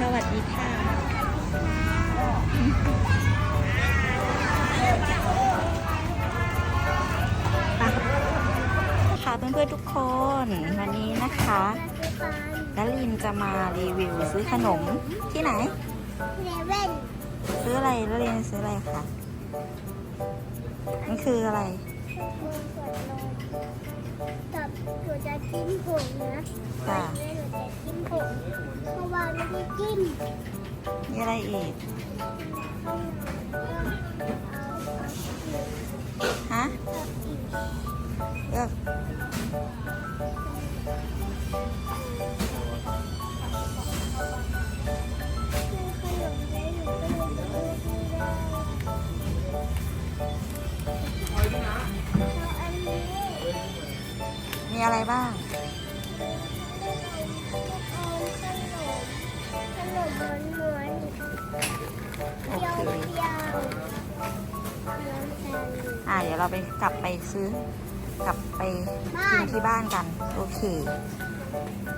สวัสดีค่ะค่ะเพื่อนๆทุกคนวันนี้นะคะดารินจะมารีวิวซื้อขนมที่ไหนเลเว่นซื้ออะไรดารินซื้ออะไรคะมันคืออะไรมือขวดนมกับหนูจะจิ้มผงนะจ้ะ จิ้มมีอะไรอีก ฮะเลือกขนมได้หนูก็เลยจะเลือกไม่ได้เอาอันนี้มีอะไรบ้าง นมม้วนๆโอเดียวเคเดียวน้ำแซนด์วิชอ่าเดี๋ยวเราไปกลับไปซื้อ กลับไปกินที่บ้านกัน โอเค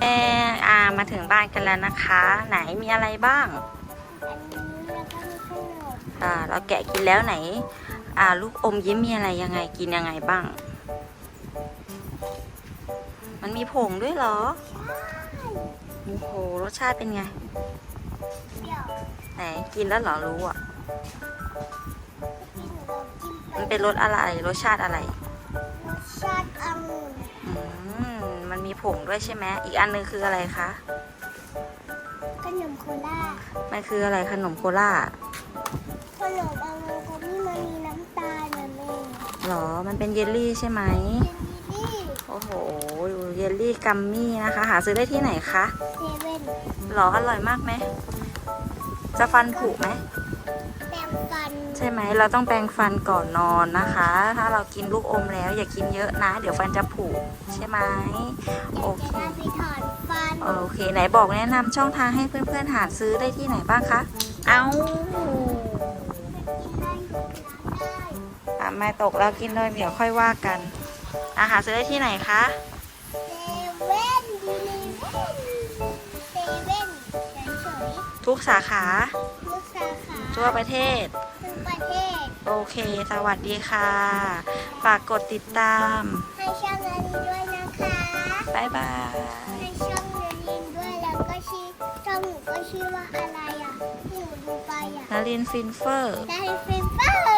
เอออ่ามาถึงบ้านกันแล้วนะคะ ไหนมีอะไรบ้างอันนี้แล้วก็มีขนมอ่าเราแกะกินแล้วไหน อ่าลูกอมยิ้มมีอะไรยังไงกินยังไงบ้าง มันมีผงด้วยเหรอ โอ้โหรสชาติเป็นไงเปรี้ยวไหนกินแล้วเหรอรู้อะที่หนูลองจิ้มไปมันเป็นรสอะไร รสชาติอะไร รสชาติองุ่นอืมมันมีผงด้วยใช่ไหมอีกอันนึงคืออะไรคะขนมโคล่ามันคืออะไรขนมโคล่าขนมองุ่นเขาที่มันมีน้ำตาลนะแม่หรอ มันเป็นเยลลี่ใช่ไหมเยลลี่โอ้โห เยลลี่กัมมี่นะคะ หาซื้อได้ที่ไหนคะเซเว่นหรออร่อยมากไหม จะฟันผุไหม แปรงฟันใช่ไหม เราต้องแปรงฟันก่อนนอนนะคะ ถ้าเรากินลูกอมแล้ว อย่ากินเยอะนะ เดี๋ยวฟันจะผุใช่ไหมอยาโอกเค จะได้ไปถอนฟัน โอเค ไหนบอกแนะนำช่องทางให้เพื่อนๆหาซื้อได้ที่ไหนบ้างคะ เอากินได้อยู่ร้านได้อะไม่ตกแล้วกินเลยเดี๋ยวค่อยว่ากัน อาหาซื้อได้ที่ไหนคะเซเว่นยูนิเว่นเซเว่นเฉยทุกสาขาๆทุกสาขาทั่วประเทศ ทุกประเทศ โอเค สวัสดีค่ะ ฝากกดติดตาม ให้ช่องนารินด้วยนะคะ บ๊ายบาย ให้ช่องนารินด้วยแล้วก็ชื่อช่องหนูก็ชื่อว่าอะไรอะที่หนูดูไปอะนารินฟินเฟอร์นารินฟินเฟอร์